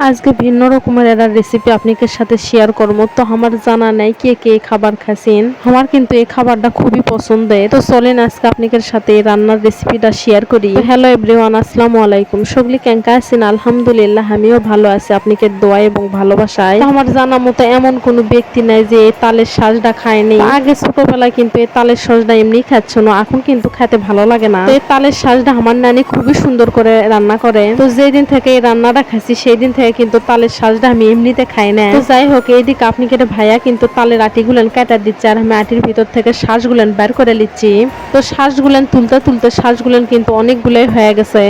আজকে ভিন্ন রকমের একটা রেসিপি আপনাদের সাথে শেয়ার করব। তো আমার জানা নাই কে কে খাবার খাসেন আমার কিন্তু এই খাবারটা খুবই পছন্দের। তো চলেন আজকে আপনাদের সাথে রান্নার রেসিপিটা শেয়ার করি। হ্যালো এভরিওয়ান আসসালামু আলাইকুম। সগলি কেঙ্কা আছেন? আলহামদুলিল্লাহ, আমিও ভালো আছি। আপনাদের দোয়া এবং ভালোবাসায়। আমার জানা মতো এমন কোনো ব্যক্তি নাই যে তালের শ্বাসটা খায়নি আগে ছোটবেলায় কিন্তু এই তালের শ্বাসটা এমনি খাচ্ছিল এখন কিন্তু খেতে ভালো লাগে না। এই তালের শ্বাসটা আমার নানি খুবই সুন্দর করে রান্না করে। তো যেদিন থেকে এই রান্নাটা খাইছি সেই দিন থেকে কিন্তু তালের শ্বাসটা আমি এমনিতে খাই না। তো যাই হোক, এইদিকে আপনি কেটে ভাইয়া কিন্তু তালের আটিগুলেন কাটা দিচ্ছে আর আমি আটির ভিতর থেকে শ্বাসগুলেন বের করে নিচ্ছি। তো শ্বাসগুলেন তুলতে তুলতে শ্বাসগুলেন কিন্তু অনেকগুলোই হয়ে গেছে।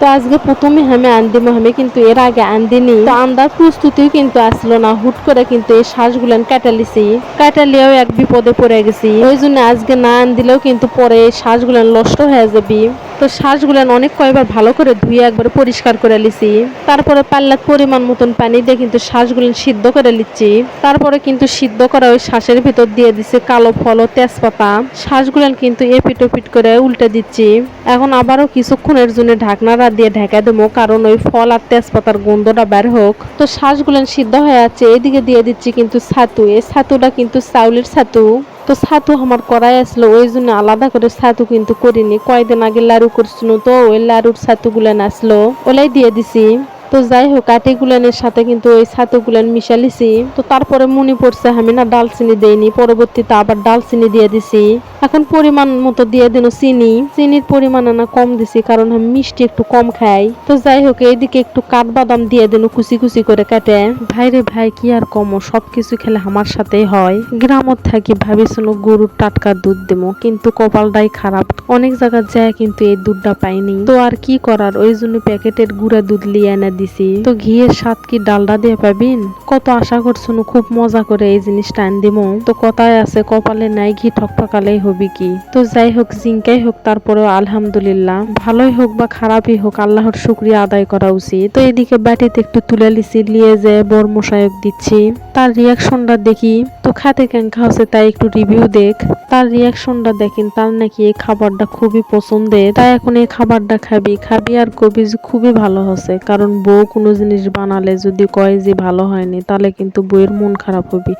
তো আজকে প্রথমে আমি আনদিম আমি কিন্তু এর আগে আনদিনি। তো আন্দার প্রস্তুতিও কিন্তু আসলো না, হুট করে কিন্তু এই শ্বাসগুলেন কাটালিছি কাটালিয়েও এক বিপদে পড়ে গেছি। ওই জন্য আজকে না আন দিলেও কিন্তু পরে এই শ্বাসগুলেন নষ্ট হয়ে যাবি। তো শ্বাসগুলেন অনেক কয়েকবার ভালো করে ধুয়ে একবার পরিষ্কার করে লিছি তারপরে পাল্লাত পরিমাণ মতন পানি দিয়ে কিন্তু শ্বাসগুলেন সিদ্ধ করে লিচ্ছি তারপরে কিন্তু সিদ্ধ করা ওই শ্বাসের ভিতর দিয়ে দিছে কালো ফল ও তেজপাতা। শ্বাসগুলেন কিন্তু এপিট ওপিট করে উল্টে দিচ্ছি। এখন আবারও কিছুক্ষণের জন্য ঢাকনাটা দিয়ে ঢেকে দেবো, কারণ ওই ফল আর তেজপাতার গন্ধটা বের হোক। তো শ্বাসগুলেন সিদ্ধ হয়ে আছে, এদিকে দিয়ে দিচ্ছি কিন্তু ছাতু। এই ছাতুটা কিন্তু চাউলের ছাতু। তো ছাতু আমার করাই আসলো, ওই জন্য আলাদা করে ছাতু কিন্তু করিনি। কয়দিন আগে লাড়ু করছিল তো, ওই লাড়ুর ছাতু গুলান আসলো ওলাই দিয়ে দিছি। তো যাই হোক আটি গুলানের সাথে কিন্তু ওই ছাতু গুলান মিশালিছি। তো তারপরে মনে পড়ছে আমি না ডালচিনি দেইনি, পরবর্তীতে আবার ডালচিনি দিয়ে দিছি। এখন পরিমাণ মতো দিয়ে দিন চিনি। চিনির পরিমাণ না কম দিছি, কারণ আমি মিষ্টি একটু কম খাই। তো যাই হোক, এইদিকে একটু কাঠবাদাম দিয়ে দিন কুচি কুচি করে কাটে। ভাই রে ভাই, কি আর কম, সবকিছু খেলে আমার সাথেই হয়। গ্রামত থাকি ভাবিছিল গরুর টাটকা দুধ দেবো, কিন্তু কপালটাই খারাপ। অনেক জায়গা যায় কিন্তু এই দুধটা পাইনি। তো আর কি করার, ওই জন্য প্যাকেটের গুঁড়া দুধ লিয়ে এনে দিছি। তো ঘিয়ের স্বাদ কি ডালডা দিয়ে পাবিন? কত আশা করছ খুব মজা করে এই জিনিসটা আন দিমো। তো কথায় আছে, কপালে নাই, ঘি ঠকঠকালেই হবে কি? তো যাই হোক, জিঙ্কাই হোক, তারপরেও আলহামদুলিল্লাহ। ভালোই হোক বা খারাপই হোক, আল্লাহর শুক্রিয়া আদায় করা উচিত। তো এদিকে বাটিতে একটু তুলে লিছি লিয়ে যে বর মশায়ক দিচ্ছি। তার রিয়াকশনটা দেখি। তো খাতে ক্যাঙ্কা হচ্ছে তাই একটু রিভিউ দেখ। তার রিয়াকশনটা দেখেন, তার নাকি এই খাবারটা খুবই পছন্দের। তাই এখন এই খাবারটা খাবি। খাবি আর কবি খুবই ভালো হচ্ছে কারণ বউ কোনো জিনিস বানালে যদি কয় যে ভালো হয়নি, তাহলে কিন্তু বউয়ের মন খারাপ হবে।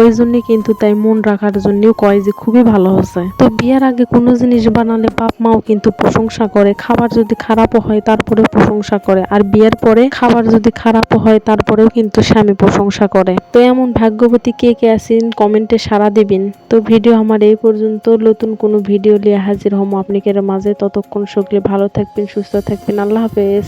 ওই জন্য কিন্তু তাই মন রাখার জন্যও কয় যে খুবই ভালো হচ্ছে তো বিয়ের আগে কোনো জিনিস বানালে বাপ মাও কিন্তু প্রশংসা করে, খাবার যদি খারাপও হয় তারপরে প্রশংসা করে। আর বিয়ের পরে খাবার যদি খারাপও হয় তারপরেও কিন্তু স্বামী প্রশংসা করে। তো এমন ভাগ্যবতী কে কে আছেন কমেন্টে সাড়া দিবেন। তো ভিডিও আমার এই পর্যন্ত। নতুন কোনো ভিডিও নিয়ে হাজির হম আপনাদের মাঝে। ততক্ষণ সকলে ভালো থাকবেন, সুস্থ থাকবেন। আল্লাহ হাফেজ।